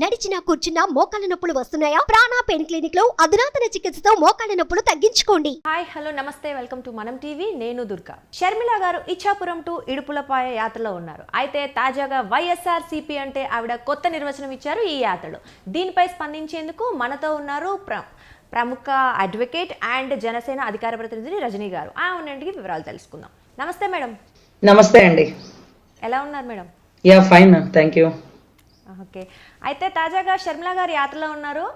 నడిచినా కూర్చున్నా మోకాళ్ళ నొప్పులు వస్తున్నాయా? ప్రాణా పెయిన్ క్లినిక్లో అధునాతన చికిత్సతో మోకాళ్ళ నొప్పులు తగ్గించుకోండి. హాయ్ హలో నమస్తే వెల్కమ్ టు మనం టీవీ నేను దుర్గా. షర్మిల గారు ఇచ్చాపురం టు ఇడుపులపాయ యాత్రలో ఉన్నారు. అయితే తాజాగా వైఎస్ఆర్ సిపి అంటే ఆవిడ కొత్త నిర్వచనం ఇచ్చారు ఈ యాత్రలో. దీనిపై స్పందించేందుకు మనతో ఉన్నారు ప్ర ప్రముఖ అడ్వకేట్ అండ్ జనసేన అధికార ప్రతినిధి రజనీ గారు. ఆ ఉన్నంటికి వివరాలు తెలుసుకుందాం. నమస్తే మేడం. నమస్తే అండి. ఎలా ఉన్నారు madam? Yeah fine thank you. Okay. అయితే తాజాగా షర్మిల గారు యాత్రలో ఉన్నారు.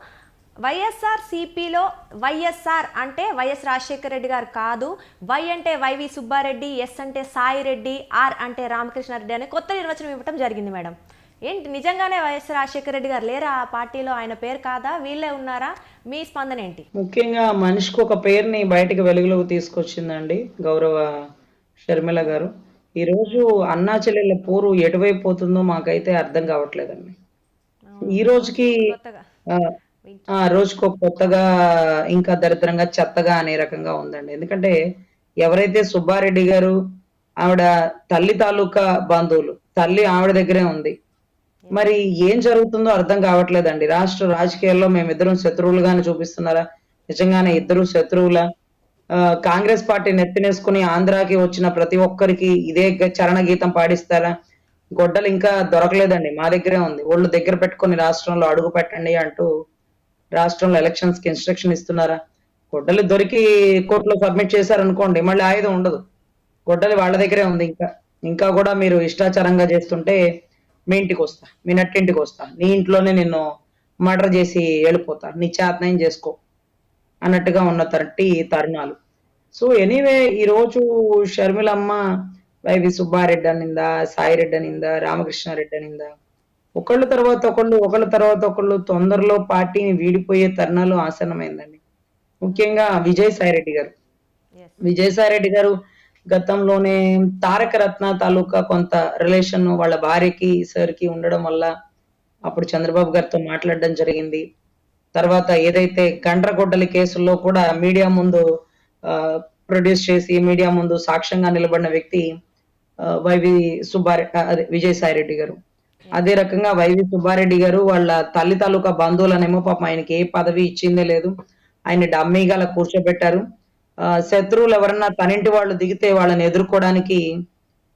వైఎస్ఆర్ సిపిలో వైఎస్ఆర్ అంటే వైఎస్ రాజశేఖర రెడ్డి గారు కాదు. వై అంటే వైవి సుబ్బారెడ్డి ఎస్ అంటే సాయి రెడ్డి ఆర్ అంటే రామకృష్ణారెడ్డి అనే కొత్త నిర్వచనం ఇవ్వటం జరిగింది మేడం. ఏంటి నిజంగానే వైఎస్ రాజశేఖర రెడ్డి గారు లేరా? ఆ పార్టీలో ఆయన పేరు కాదా? వీళ్ళే ఉన్నారా? మీ స్పందన ఏంటి? ముఖ్యంగా మనిషికి ఒక పేరుని బయటకు వెలుగులోకి తీసుకొచ్చిందండి గౌరవ షర్మిల గారు. ఈరోజు అన్నా చెల్లెళ్ళ పోరు ఎటువైపు పోతుందో మాకైతే అర్థం కావట్లేదండి. ఈ రోజుకి ఆ, రోజుకు కొత్తగా ఇంకా దరిద్రంగా చెత్తగా అనే రకంగా ఉందండి. ఎందుకంటే ఎవరైతే సుబ్బారెడ్డి గారు ఆవిడ తల్లి తాలూకా బంధువులు తల్లి ఆవిడ దగ్గరే ఉంది. మరి ఏం జరుగుతుందో అర్థం కావట్లేదండి. రాష్ట్ర రాజకీయాల్లో మేమిద్దరం శత్రువులుగానే చూపిస్తున్నారా? నిజంగానే ఇద్దరు శత్రువులా? కాంగ్రెస్ పార్టీ నెత్తినేసుకుని ఆంధ్రాకి వచ్చిన ప్రతి ఒక్కరికి ఇదే చరణ గీతం పాడిస్తారా? గొడ్డలు ఇంకా దొరకలేదండి మా దగ్గరే ఉంది. ఒళ్ళు దగ్గర పెట్టుకొని రాష్ట్రంలో అడుగు పెట్టండి అంటూ రాష్ట్రంలో ఎలక్షన్స్కి ఇన్స్ట్రక్షన్ ఇస్తున్నారా? గొడ్డలు దొరికి కోర్టులో సబ్మిట్ చేశారనుకోండి మళ్ళీ ఆయుధం ఉండదు. గొడ్డలి వాళ్ళ దగ్గరే ఉంది ఇంకా. ఇంకా కూడా మీరు ఇష్టాచారంగా చేస్తుంటే మీ ఇంటికి వస్తా మీ నట్టింటికి వస్తా నీ ఇంట్లోనే నిన్ను మర్డర్ చేసి వెళ్ళిపోతా నీ చేతనయం చేసుకో అన్నట్టుగా ఉన్న తరటి తరుణాలు. సో ఎనీవే ఈ రోజు షర్మిలమ్మ వైవి సుబ్బారెడ్డి అనిందా సాయిరెడ్డి అనిందా రామకృష్ణారెడ్డి అనిందా ఒకళ్ళ తర్వాత ఒకళ్ళు ఒకళ్ళ తర్వాత ఒకళ్ళు తొందరలో పార్టీని వీడిపోయే తరుణాలు ఆసన్నమైందండి. ముఖ్యంగా విజయ్ సాయిరెడ్డి గారు. ఎస్ విజయసాయి రెడ్డి గారు గతంలోనే తారక రత్న తాలూకా కొంత రిలేషన్ వాళ్ళ భార్యకి సార్కి ఉండడం వల్ల అప్పుడు చంద్రబాబు గారితో మాట్లాడడం జరిగింది. తర్వాత ఏదైతే గండ్రగొడ్డలి కేసుల్లో కూడా మీడియా ముందు ప్రొడ్యూస్ చేసి మీడియా ముందు సాక్ష్యంగా నిలబడిన వ్యక్తి వైవి సుబ్బారెడ్డి విజయసాయి రెడ్డి గారు. అదే రకంగా వైవి సుబ్బారెడ్డి గారు వాళ్ళ తల్లి తాలూకా బంధువులనేమో పాపం ఆయనకి ఏ పదవి ఇచ్చిందే లేదు. ఆయన డమ్మీగా అలా కూర్చోబెట్టారు శత్రువులు ఎవరన్నా తనింటి వాళ్ళు దిగితే వాళ్ళని ఎదుర్కోవడానికి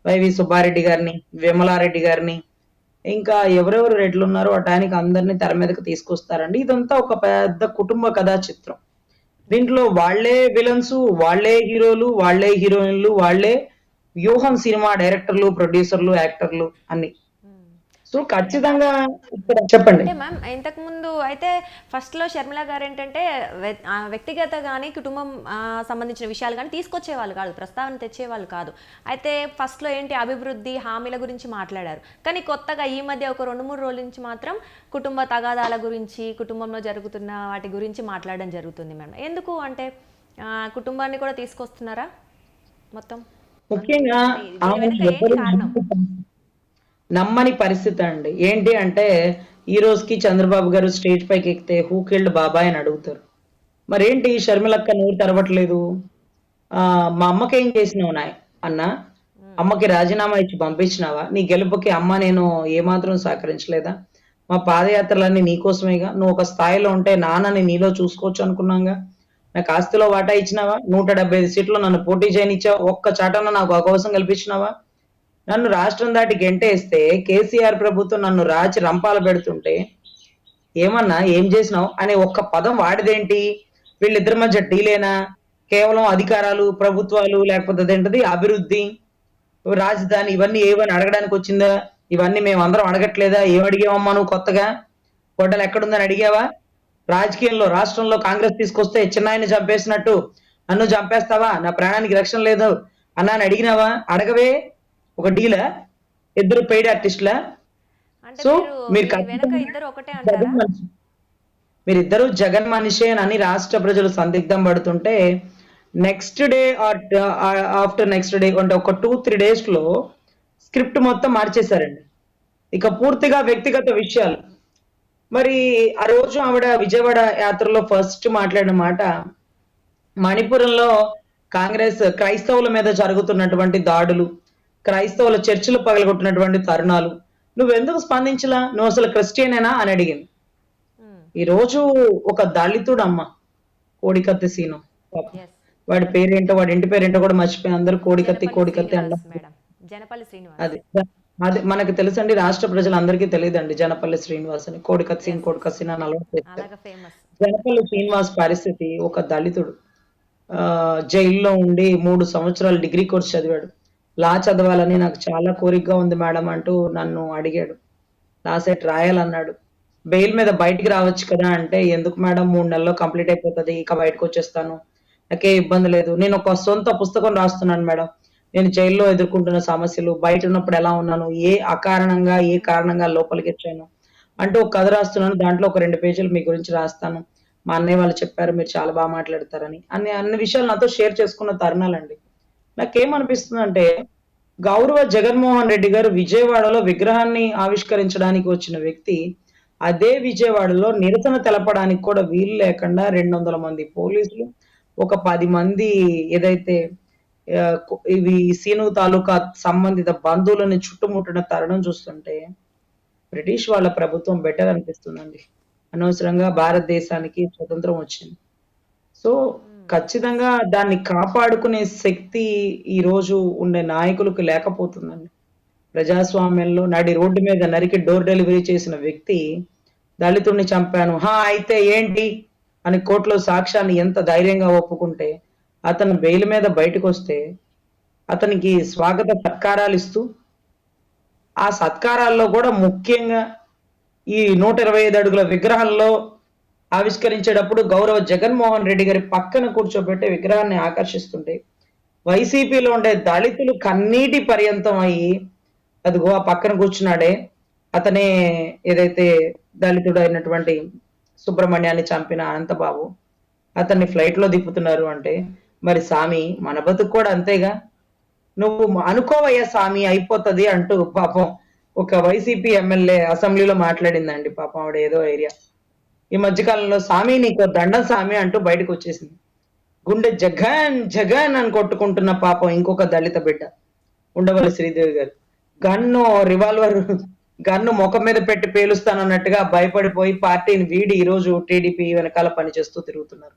వైవి సుబ్బారెడ్డి గారిని విమలారెడ్డి గారిని ఇంకా ఎవరెవరు రెడ్లు ఉన్నారో ఆ టైంకి అందరినీ తెర మీదకి తీసుకొస్తారండి. ఇదంతా ఒక పెద్ద కుటుంబ కథా చిత్రం. దీంట్లో వాళ్ళే విలన్స్ వాళ్ళే హీరోలు వాళ్ళే హీరోయిన్లు వాళ్ళే వ్యూహం సినిమా డైరెక్టర్లు ప్రొడ్యూసర్లు యాక్టర్లు అన్ని. సో ఖచ్చితంగా చెప్పండి. మ్యామ్ ఇంతకు ముందు అయితే ఫస్ట్లో షర్మిల గారు ఏంటంటే వ్యక్తిగత కానీ కుటుంబం సంబంధించిన విషయాలు కానీ తీసుకొచ్చేవాళ్ళు కాదు ప్రస్తావన తెచ్చేవాళ్ళు కాదు. అయితే ఫస్ట్లో ఏంటి అభివృద్ధి హామీల గురించి మాట్లాడారు. కానీ కొత్తగా ఈ మధ్య ఒక రెండు మూడు రోజుల నుంచి మాత్రం కుటుంబ తగాదాల గురించి కుటుంబంలో జరుగుతున్న వాటి గురించి మాట్లాడడం జరుగుతుంది మేడం ఎందుకు అంటే కుటుంబాన్ని కూడా తీసుకొస్తున్నారా మొత్తం? ముఖ్యంగా నమ్మని పరిస్థితి అండి. ఏంటి అంటే ఈ రోజుకి చంద్రబాబు గారు స్టేజ్ పైకి ఎక్కితే హూ కిల్డ్ బాబాయ్ అని అడుగుతారు. మరేంటి షర్మిలక్క నోరు తెరవట్లేదు? ఆ మా అమ్మకి ఏం చేసినావు నాయ్? అన్న అమ్మకి రాజీనామా ఇచ్చి పంపించినావా? నీ గెలుపుకి అమ్మ నేను ఏమాత్రం సహకరించలేదా? మా పాదయాత్రలన్నీ నీకోసమేగా నువ్వు ఒక స్థాయిలో ఉంటే నాన్నని నీలో చూసుకోవచ్చు అనుకున్నాగా? నాకు ఆస్తిలో వాటా ఇచ్చినావా? నూట డెబ్బై ఐదు సీట్లు నన్ను పోటీ చేయనిచ్చావా? ఒక్క చాటన నాకు అవకాశం కల్పించినావా? నన్ను రాష్ట్రం దాటి గెంటేస్తే కేసీఆర్ ప్రభుత్వం నన్ను రాచి రంపాలు పెడుతుంటే ఏమన్నా ఏం చేసినావు? అనే ఒక్క పదం వాడిదేంటి? వీళ్ళిద్దరి మధ్య డీలేనా? కేవలం అధికారాలు ప్రభుత్వాలు లేకపోతే అదేంటది? అభివృద్ధి రాజధాని ఇవన్నీ ఏమని అడగడానికి వచ్చిందా? ఇవన్నీ మేము అందరం అడగట్లేదా? ఏం అడిగావమ్మా నువ్వు కొత్తగా? గొడ్డలు ఎక్కడుందని అడిగావా? రాజకీయంలో రాష్ట్రంలో కాంగ్రెస్ తీసుకొస్తే చిన్నాయన్ని చంపేసినట్టు. నన్ను చంపేస్తావా? నా ప్రాణానికి రక్షణ లేదు. అన్నాని అడిగినావా? అడగవే. ఒక డీలా ఇద్దరు పెయిడ్ ఆర్టిస్టులా సో మీరు. మీరిద్దరు జగన్ మనిషే అని రాష్ట్ర ప్రజలు సందిగ్ధం పడుతుంటే next day after next day అంటే ఒక టూ త్రీ డేస్లో స్క్రిప్ట్ మొత్తం మార్చేశారండి. ఇక పూర్తిగా వ్యక్తిగత విషయాలు. మరి ఆ రోజు ఆవిడ విజయవాడ యాత్రలో ఫస్ట్ మాట్లాడిన మాట మణిపురంలో కాంగ్రెస్ క్రైస్తవుల మీద జరుగుతున్నటువంటి దాడులు క్రైస్తవుల చర్చిలు పగలగొట్టినటువంటి తరుణాలు. నువ్వెందుకు స్పందించలా? నువ్వు అసలు క్రిస్టియనేనా? అని అడిగింది. ఉమ్, ఈ రోజు ఒక దళితుడు అమ్మ కోడికత్తి సీను. వాడి పేరేంటో వాడి ఇంటి పేరేంటో కూడా మర్చిపోయి అందరు కోడికత్తి కోడికత్తి అండ అది. అది మనకు తెలుసండి రాష్ట్ర ప్రజలందరికీ తెలియదండి జనపల్లి శ్రీనివాస్ అని. కోడికత్తి సీన్ కోడికత్తి సీన్ అని అలవాటు జనపల్లి శ్రీనివాస్ పరిస్థితి ఒక దళితుడు. ఆ జైల్లో ఉండి మూడు సంవత్సరాలు డిగ్రీ కోర్స్ చదివాడు. లా చదవాలని నాకు చాలా కోరికగా ఉంది మేడం అంటూ నన్ను అడిగాడు. Law set రాయాలన్నాడు. బెయిల్ మీద బయటికి రావచ్చు కదా అంటే ఎందుకు మేడం మూడు నెలల్లో కంప్లీట్ అయిపోతుంది ఇక బయటకు వచ్చేస్తాను. నాకే ఇబ్బంది లేదు. నేను ఒక సొంత పుస్తకం రాస్తున్నాను మేడం. నేను జైల్లో ఎదుర్కొంటున్న సమస్యలు బయట ఉన్నప్పుడు ఎలా ఉన్నాను ఏ అకారణంగా ఏ కారణంగా లోపలికి వచ్చాను అంటూ ఒక కథ రాస్తున్నాను. దాంట్లో ఒక రెండు పేజీలు మీ గురించి రాస్తాను. మా అన్నయ్య వాళ్ళు చెప్పారు మీరు చాలా బాగా మాట్లాడతారని. అన్ని అన్ని విషయాలు నాతో షేర్ చేసుకున్న తరుణాలండి. నాకేమనిపిస్తుందంటే గౌరవ జగన్మోహన్ రెడ్డి గారు విజయవాడలో విగ్రహాన్ని ఆవిష్కరించడానికి వచ్చిన వ్యక్తి అదే విజయవాడలో నిరసన తెలపడానికి కూడా వీలు లేకుండా రెండు వందల మంది పోలీసులు ఒక పది మంది ఏదైతే ఇవి సీను తాలూకా సంబంధిత బంధువులని చుట్టుముట్టిన తరుణం చూస్తుంటే బ్రిటిష్ వాళ్ళ ప్రభుత్వం బెటర్ అనిపిస్తుందండి. అనవసరంగా భారతదేశానికి స్వతంత్రం వచ్చింది. సో ఖచ్చితంగా దాన్ని కాపాడుకునే శక్తి ఈ రోజు ఉండే నాయకులకు లేకపోతుందండి. ప్రజాస్వామ్యంలో నడి రోడ్డు మీద నరికి డోర్ డెలివరీ చేసిన వ్యక్తి దళితుడిని చంపాను. హా అయితే ఏంటి? అని కోర్టులో సాక్ష్యాన్ని ఎంత ధైర్యంగా ఒప్పుకుంటే అతను బెయిల్ మీద బయటకు వస్తే అతనికి స్వాగత సత్కారాలు ఇస్తూ ఆ సత్కారాల్లో కూడా ముఖ్యంగా ఈ నూట ఇరవై ఐదు అడుగుల విగ్రహంలో ఆవిష్కరించేటప్పుడు గౌరవ జగన్మోహన్ రెడ్డి గారి పక్కన కూర్చోబెట్టే విగ్రహాన్ని ఆకర్షిస్తుంటే వైసీపీలో ఉండే దళితులు కన్నీటి పర్యంతం అయ్యి అదిగో ఆ పక్కన కూర్చున్నాడే అతనే ఏదైతే దళితుడు అయినటువంటి సుబ్రహ్మణ్యాన్ని చంపిన అనంతబాబు అతన్ని ఫ్లైట్లో దిప్పుతున్నారు అంటే మరి సామి మన బతుకు కూడా అంతేగా? నువ్వు అనుకోవయ్యా సామి అయిపోతది అంటూ పాపం ఒక వైసీపీ ఎమ్మెల్యే అసెంబ్లీలో మాట్లాడిందండి పాపం ఆవిడ ఏదో ఏరియా ఈ మధ్యకాలంలో సామి నీకు దండం సామి అంటూ బయటకు వచ్చేసింది గుండె జగన్ జగన్ అని కొట్టుకుంటున్న పాపం ఇంకొక దళిత బిడ్డ ఉండవల్లి శ్రీదేవి గారు. గన్ను రివాల్వర్ గన్ను ముఖం మీద పెట్టి పేలుస్తానన్నట్టుగా భయపడిపోయి పార్టీని వీడి ఈ రోజు టీడీపీ వెనకాల పనిచేస్తూ తిరుగుతున్నారు.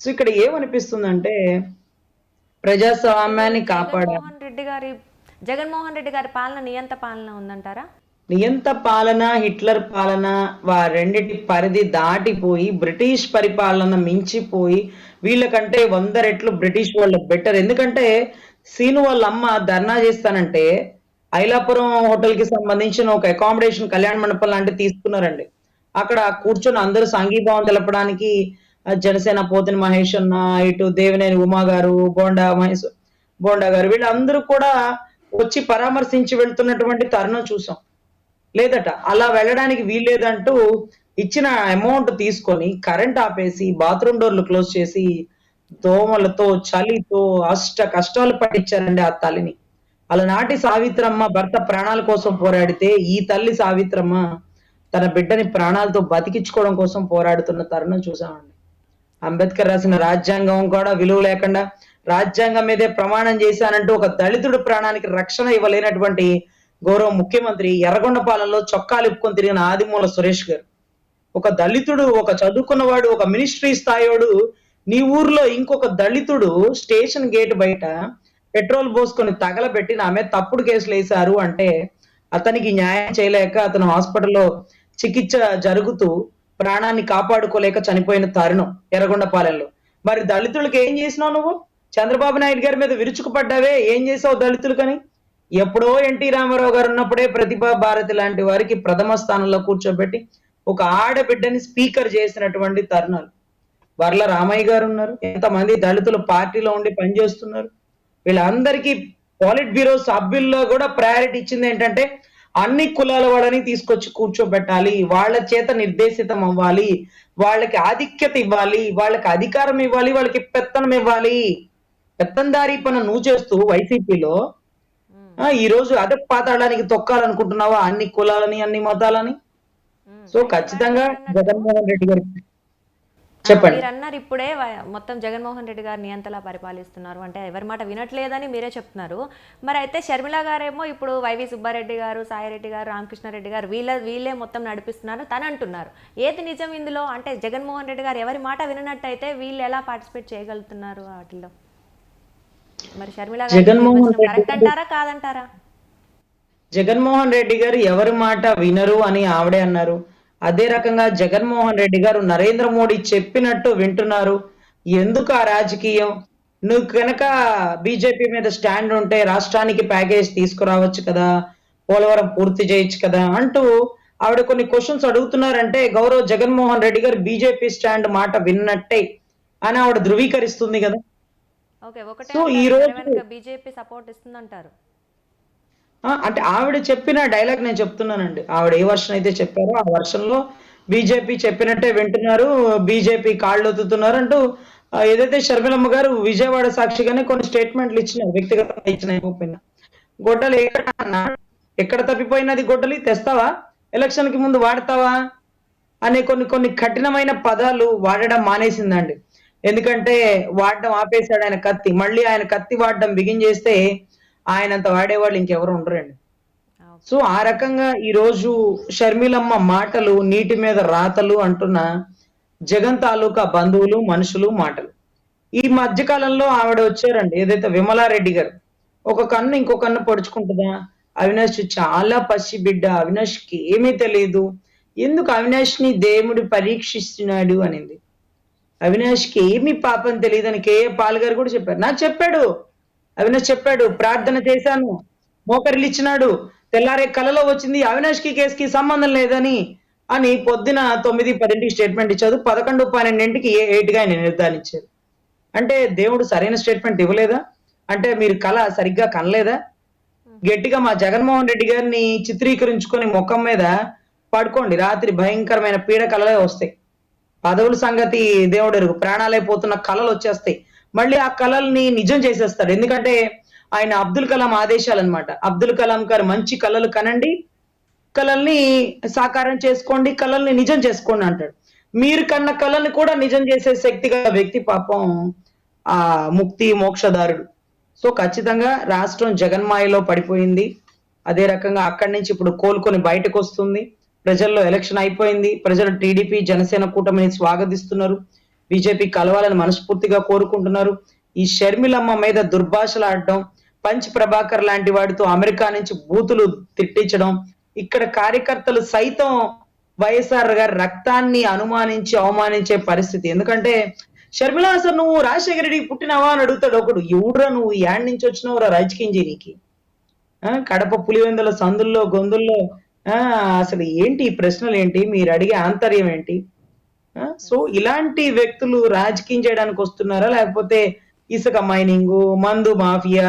సో ఇక్కడ ఏమనిపిస్తుందంటే ప్రజాస్వామ్యాన్ని కాపాడాలి. రెడ్డి గారి జగన్మోహన్ రెడ్డి గారి పాలన నియంత పాలన ఉందంటారా? నియంత పాలన హిట్లర్ పాలన వారెండిటి పరిధి దాటిపోయి బ్రిటిష్ పరిపాలన మించిపోయి వీళ్ళకంటే వంద రెట్లు బ్రిటిష్ వాళ్ళు బెటర్. ఎందుకంటే సీను వాళ్ళ అమ్మ ధర్నా చేస్తానంటే ఐలాపురం హోటల్కి సంబంధించిన ఒక అకామిడేషన్ కళ్యాణ మండపం లాంటివి తీసుకున్నారండి. అక్కడ కూర్చొని అందరూ సంఘీభావం తెలపడానికి జనసేన పోతిన మహేష్ అన్న ఇటు దేవినేని ఉమా గారు బోండా మహేష్ బోండా గారు వీళ్ళందరూ కూడా వచ్చి పరామర్శించి వెళ్తున్నటువంటి తరుణం చూసాం. లేదట. అలా వెళ్ళడానికి వీల్లేదంటూ ఇచ్చిన అమౌంట్ తీసుకొని కరెంట్ ఆపేసి బాత్రూమ్ డోర్లు క్లోజ్ చేసి దోమలతో చలితో అష్ట కష్టాలు పట్టించారండి ఆ తల్లిని. అలనాటి సావిత్రమ్మ భర్త ప్రాణాల కోసం పోరాడితే ఈ తల్లి సావిత్రమ్మ తన బిడ్డని ప్రాణాలతో బతికించుకోవడం కోసం పోరాడుతున్న తరుణం చూసామండి అంబేద్కర్ రాసిన రాజ్యాంగం కూడా విలువ లేకుండా రాజ్యాంగం మీదే ప్రమాణం చేశానంటూ ఒక దళితుడు ప్రాణానికి రక్షణ ఇవ్వలేనటువంటి గౌరవ ముఖ్యమంత్రి ఎర్రగొండపాలెంలో చొక్కాలు ఇప్పుకొని తిరిగిన ఆదిమూల సురేష్ గారు. ఒక దళితుడు ఒక చదువుకున్నవాడు ఒక మినిస్ట్రీ స్థాయోడు నీ ఊర్లో ఇంకొక దళితుడు స్టేషన్ గేట్ బయట పెట్రోల్ పోసుకొని తగలబెట్టి నా మీద తప్పుడు కేసులు వేశారు అంటే అతనికి న్యాయం చేయలేక అతను హాస్పిటల్లో చికిత్స జరుగుతూ ప్రాణాన్ని కాపాడుకోలేక చనిపోయిన తరుణం ఎర్రగొండపాలెంలో. మరి దళితులకు ఏం చేసినావు నువ్వు? చంద్రబాబు నాయుడు గారి మీద విరుచుకుపడ్డావే? ఏం చేసావు దళితులకని? ఎప్పుడో ఎన్టీ రామారావు గారు ఉన్నప్పుడే ప్రతిభా భారతి లాంటి వారికి ప్రథమ స్థానంలో కూర్చోబెట్టి ఒక ఆడబిడ్డని స్పీకర్ చేసినటువంటి తరుణాలు. వర్ల రామయ్య గారు ఉన్నారు ఎంతమంది దళితులు పార్టీలో ఉండి పనిచేస్తున్నారు. వీళ్ళందరికీ పాలిట్ బ్యూరో సభ్యుల్లో కూడా ప్రయారిటీ ఇచ్చింది ఏంటంటే అన్ని కులాల వాళ్ళని తీసుకొచ్చి కూర్చోబెట్టాలి వాళ్ళ చేత నిర్దేశితం అవ్వాలి వాళ్ళకి ఆధిక్యత ఇవ్వాలి వాళ్ళకి అధికారం ఇవ్వాలి వాళ్ళకి పెత్తనం ఇవ్వాలి. పెత్తందారీ పని నువ్వు చేస్తూ వైసీపీలో ఈ రోజు అదే పాతాడానికి తొక్కాలనుకుంటున్నావా? అన్ని కులాలని అన్ని మతాలని? సో ఖచ్చితంగా జగన్మోహన్ రెడ్డి గారి చెప్పండి. మీరు అన్నారు ఇప్పుడే మొత్తం జగన్మోహన్ రెడ్డి గారు నియంతలా పరిపాలిస్తున్నారు. అంటే ఎవరి మాట వినట్లేదని మీరే చెప్తున్నారు. మరి అయితే షర్మిల గారేమో ఇప్పుడు వైవి సుబ్బారెడ్డి గారు సాయిరెడ్డి గారు రామకృష్ణారెడ్డి గారు వీళ్ళ వీళ్ళే మొత్తం నడిపిస్తున్నారు. తను అంటున్నారు. ఏది నిజం ఇందులో? అంటే జగన్మోహన్ రెడ్డి గారు ఎవరి మాట విననట్టయితే వీళ్ళు ఎలా పార్టిసిపేట్ చేయగలుగుతున్నారు వాటిల్లో? మరి షర్మిల జగన్మోహన్ కరెక్ట్ అంటారా? కాదంటారా? జగన్మోహన్ రెడ్డి గారు ఎవరి మాట వినరు అని ఆవిడే అన్నారు. అదే రకంగా జగన్మోహన్ రెడ్డి గారు నరేంద్ర మోడీ చెప్పినట్టు వింటున్నారు. ఎందుకు ఆ రాజకీయం? నువ్వు కనుక బీజేపీ మీద స్టాండ్ ఉంటే రాష్ట్రానికి ప్యాకేజ్ తీసుకురావచ్చు కదా. పోలవరం పూర్తి చేయొచ్చు కదా అంటూ ఆవిడ కొన్ని క్వశ్చన్స్ అడుగుతున్నారంటే గౌరవ్ జగన్మోహన్ రెడ్డి గారు బీజేపీ స్టాండ్ మాట విన్నట్టే అని ఆవిడ ధృవీకరిస్తుంది కదా. ఓకే ఒకటే సో ఈ రోజు- బీజేపీ సపోర్ట్ ఇస్తుందంటారు. అంటే ఆవిడ చెప్పిన డైలాగ్ నేను చెప్తున్నానండి. ఆవిడ ఏ వర్షన్ అయితే చెప్పారో ఆ వర్షన్లో బీజేపీ చెప్పినట్టే వింటున్నారు బీజేపీ కాళ్ళు ఒత్తుతున్నారు అంటూ ఏదైతే షర్మిలమ్మ గారు విజయవాడ సాక్షిగానే కొన్ని స్టేట్మెంట్లు ఇచ్చినారు వ్యక్తిగతంగా ఇచ్చిన ఒపీనియన్ గొడ్డలు ఎక్కడ ఎక్కడ తప్పిపోయినది గొడ్డలి తెస్తావా? ఎలక్షన్కి ముందు వాడతావా? అనే కొన్ని కొన్ని కఠినమైన పదాలు వాడడం మానేసిందండి. ఎందుకంటే వాడడం ఆపేశాడు ఆయన కత్తి. మళ్ళీ ఆయన కత్తి వాడడం బిగిన్ చేస్తే ఆయనంత వాడేవాళ్ళు ఇంకెవరు ఉండరండి. సో ఆ రకంగా ఈ రోజు షర్మిలమ్మ మాటలు నీటి మీద రాతలు అంటున్న జగన్ తాలూకా బంధువులు మనుషులు మాటలు. ఈ మధ్య కాలంలో ఆవిడ వచ్చారండి ఏదైతే విమలారెడ్డి గారు. ఒక కన్ను ఇంకో కన్ను పొడుచుకుంటుందా? అవినాష్ చాలా పసి బిడ్డ అవినాష్కి ఏమీ తెలియదు ఎందుకు అవినాష్ని దేవుడు పరీక్షిస్తున్నాడు అనింది. అవినాష్కి ఏమి పాపం తెలియదని కేఏ పాల్ గారు కూడా చెప్పారు. నాకు చెప్పాడు. అవినాష్ చెప్పాడు. ప్రార్థన చేశాను. మోకరిలు ఇచ్చినాడు. తెల్లారే కలలో వచ్చింది. అవినాష్కి కేసుకి సంబంధం లేదని అని పొద్దున తొమ్మిది పదింటికి స్టేట్మెంట్ ఇచ్చారు. పదకొండు పన్నెండింటికి ఏ ఎయిట్గా ఆయన నిర్ధారించారు. అంటే దేవుడు సరైన స్టేట్మెంట్ ఇవ్వలేదా? అంటే మీరు కళ సరిగ్గా కనలేదా? గట్టిగా మా జగన్మోహన్ రెడ్డి గారిని చిత్రీకరించుకొని ముఖం మీద పడుకోండి. రాత్రి భయంకరమైన పీడ కళలే వస్తాయి. పదవుల సంగతి దేవుడు ఎరుగు ప్రాణాలైపోతున్న కళలు వచ్చేస్తాయి. మళ్ళీ ఆ కళల్ని నిజం చేసేస్తాడు. ఎందుకంటే ఆయన అబ్దుల్ కలాం ఆదేశాలు అనమాట అబ్దుల్ కలాం గారు మంచి కళలు కనండి. కళల్ని సాకారం చేసుకోండి. కళల్ని నిజం చేసుకోండి అంటాడు. మీరు కన్న కళల్ని కూడా నిజం చేసే శక్తి గల వ్యక్తి పాపం ఆ ముక్తి మోక్షదారుడు. సో ఖచ్చితంగా రాష్ట్రం జగన్మాయలో పడిపోయింది. అదే రకంగా అక్కడి నుంచి ఇప్పుడు కోలుకొని బయటకు వస్తుంది. ప్రజల్లో ఎలక్షన్ అయిపోయింది. ప్రజలు టీడీపీ జనసేన కూటమిని స్వాగతిస్తున్నారు. బీజేపీ కలవాలని మనస్ఫూర్తిగా కోరుకుంటున్నారు. ఈ షర్మిలమ్మ మీద దుర్భాషలాడడం పంచ్ ప్రభాకర్ లాంటి వాడితో అమెరికా నుంచి బూతులు తిట్టించడం ఇక్కడ కార్యకర్తలు సైతం వైఎస్ఆర్ గారి రక్తాన్ని అనుమానించి అవమానించే పరిస్థితి. ఎందుకంటే షర్మిల అసలు నువ్వు రాజశేఖర రెడ్డికి పుట్టినావా? అని అడుగుతాడు ఒకడు. ఎవడురా నువ్వు? యాడ్ నుంచి వచ్చినావురా రాజకీయం చేయనీకి. కడప పులివెందుల సందుల్లో గొందుల్లో అసలు ఏంటి ఈ ప్రశ్నలు ఏంటి? మీరు అడిగే ఆంతర్యం ఏంటి? సో ఇలాంటి వ్యక్తులు రాజకీయం చేయడానికి వస్తున్నారా? లేకపోతే ఇసుక మైనింగ్ మందు మాఫియా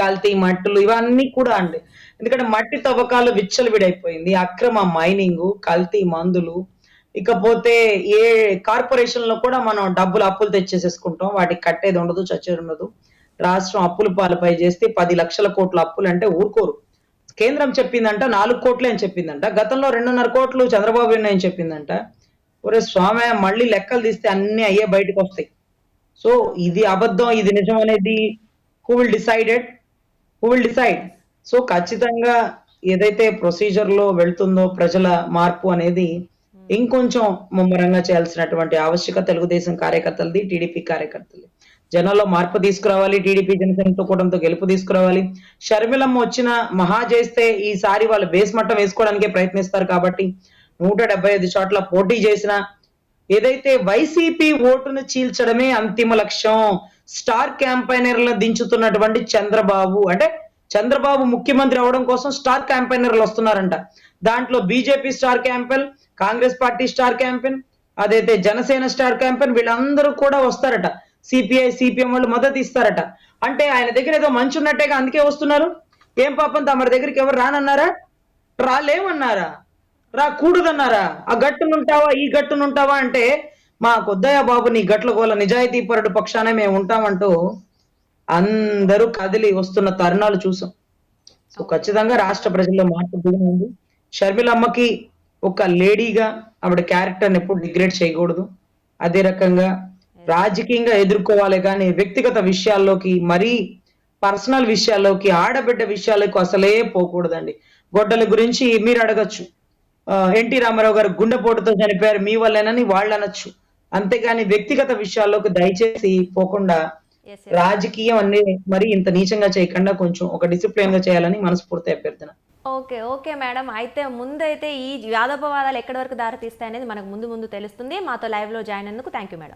కల్తీ మట్టులు ఇవన్నీ కూడా అండి. ఎందుకంటే మట్టి తవ్వకాలు విచ్చలవిడైపోయింది. అక్రమ మైనింగ్ కల్తీ మందులు ఇకపోతే ఏ కార్పొరేషన్లో కూడా మనం డబ్బులు అప్పులు తెచ్చేసేసుకుంటాం. వాటికి కట్టేది ఉండదు చచ్చేది ఉండదు. రాష్ట్రం అప్పుల పాలపై చేస్తే పది లక్షల కోట్ల అప్పులు అంటే ఊరుకోరు. కేంద్రం చెప్పిందంట నాలుగు కోట్లే అని చెప్పిందంట. గతంలో రెండున్నర కోట్లు చంద్రబాబు నాయుడు చెప్పిందంట. ఒరే స్వామి మళ్ళీ లెక్కలు తీస్తే అన్ని అయ్యే బయటకు వస్తాయి. సో ఇది అబద్ధం ఇది నిజం అనేది who will decided who will decide so ఖచ్చితంగా ఏదైతే ప్రొసీజర్లో వెళ్తుందో ప్రజల మార్పు అనేది ఇంకొంచెం ముమ్మరంగా చేయాల్సినటువంటి ఆవశ్యకత తెలుగుదేశం కార్యకర్తలది టీడీపీ కార్యకర్తలది. జనాల్లో మార్పు తీసుకురావాలి టీడీపీ జనసేనతో కూటమితో గెలుపు తీసుకురావాలి. షర్మిలమ్మ వచ్చిన మహా చేస్తే ఈసారి వాళ్ళు బేస్ మట్టం వేసుకోవడానికే ప్రయత్నిస్తారు కాబట్టి నూట డెబ్బై ఐదు చోట్ల పోటీ చేసిన ఏదైతే వైసీపీ ఓటును చీల్చడమే అంతిమ లక్ష్యం స్టార్ క్యాంపైనర్లను దించుతున్నటువంటి చంద్రబాబు. అంటే చంద్రబాబు ముఖ్యమంత్రి అవడం కోసం స్టార్ క్యాంపైనర్లు వస్తున్నారంట. దాంట్లో BJP star campaign Congress party star campaign అదైతే జనసేన స్టార్ క్యాంపెయిన్ వీళ్ళందరూ కూడా వస్తారట. సిపిఐ సిపిఎం వాళ్ళు మద్దతు ఇస్తారట. అంటే ఆయన దగ్గర ఏదో మంచి ఉన్నట్టేగా అందుకే వస్తున్నారు? ఏం పాపం తమరి దగ్గరికి ఎవరు రానన్నారా? రాలేమన్నారా? రాకూడదన్నారా ఆ గట్టునుంటావా ఈ గట్టునుంటావా అంటే మా కొద్దయ్య బాబు నీ గట్ల గోల నిజాయితీ పరుడు పక్షానే మేము ఉంటామంటూ అందరూ కదిలి వస్తున్న తరుణాలు చూసాం. సో ఖచ్చితంగా రాష్ట్ర ప్రజల్లో మార్పు దిగుతుంది షర్మిలమ్మకి ఒక లేడీగా ఆవిడ క్యారెక్టర్ని ఎప్పుడు డిగ్రేడ్ చేయకూడదు. అదే రకంగా రాజకీయంగా ఎదుర్కోవాలి కానీ వ్యక్తిగత విషయాల్లోకి మరీ పర్సనల్ విషయాల్లోకి ఆడబిడ్డ విషయాలకు అసలే పోకూడదండి. గొడ్డల గురించి మీరు అడగచ్చు. ఎన్టీ రామారావు గారు గుండెపోటుతో చనిపోయారు మీ వల్లేనని వాళ్ళు అనొచ్చు. అంతేగాని వ్యక్తిగత విషయాల్లోకి దయచేసి పోకుండా రాజకీయం అన్ని మరి ఇంత నీచంగా చేయకుండా కొంచెం ఒక డిసిప్లిన్గా చేయాలని మనస్ఫూర్తి అభ్యర్థన. Okay okay madam. అయితే ముందైతే ఈ వాదోపవాదాలు ఎక్కడి వరకు దారి తీస్తాయి అనేది మనకు ముందు ముందు తెలుస్తుంది. మాతో లైవ్లో జాయిన్ అయినందుకు థ్యాంక్ యూ మేడం.